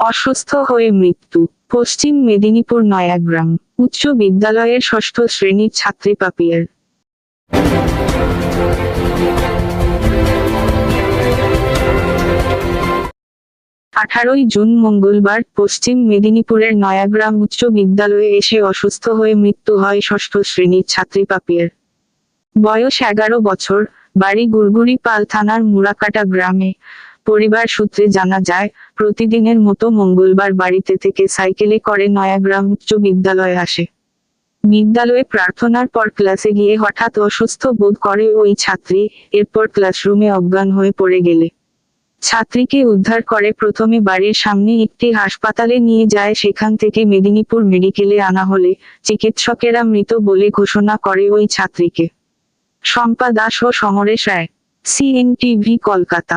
অসুস্থ হয়ে মৃত্যু, পশ্চিম মেদিনীপুর নয়াগ্রাম, উচ্চ বিদ্যালয়ের ষষ্ঠ শ্রেণির ছাত্রী পাপিয়ার। আঠারোই জুন মঙ্গলবার পশ্চিম মেদিনীপুরের নয়াগ্রাম উচ্চ বিদ্যালয়ে এসে অসুস্থ হয়ে মৃত্যু হয় ষষ্ঠ শ্রেণির ছাত্রী পাপিয়ার। বয়স এগারো বছর, বাড়ি গুড়গুড়ি পাল থানার মুরাকাটা গ্রামে পরিবার সূত্রে জানা যায়, প্রতিদিনের মতো মঙ্গলবার বাড়িতে থেকে সাইকেলে করে নয়াগ্রাম উচ্চ বিদ্যালয়ে আসে। বিদ্যালয়ে প্রার্থনার পর ক্লাসে গিয়ে হঠাৎ অসুস্থ বোধ করে ওই ছাত্রী, এরপর ক্লাসরুমে অজ্ঞান হয়ে পড়ে গেলে। ছাত্রীকে উদ্ধার করে প্রথমে বাড়ির সামনে একটি হাসপাতালে নিয়ে যায়, সেখান থেকে মেদিনীপুর মেডিকেলে আনা হলে চিকিৎসকেরা মৃত বলে ঘোষণা করে ওই ছাত্রীকে। শম্পা দাস ও সমরেশ রায়, সিএনটিভি, কলকাতা।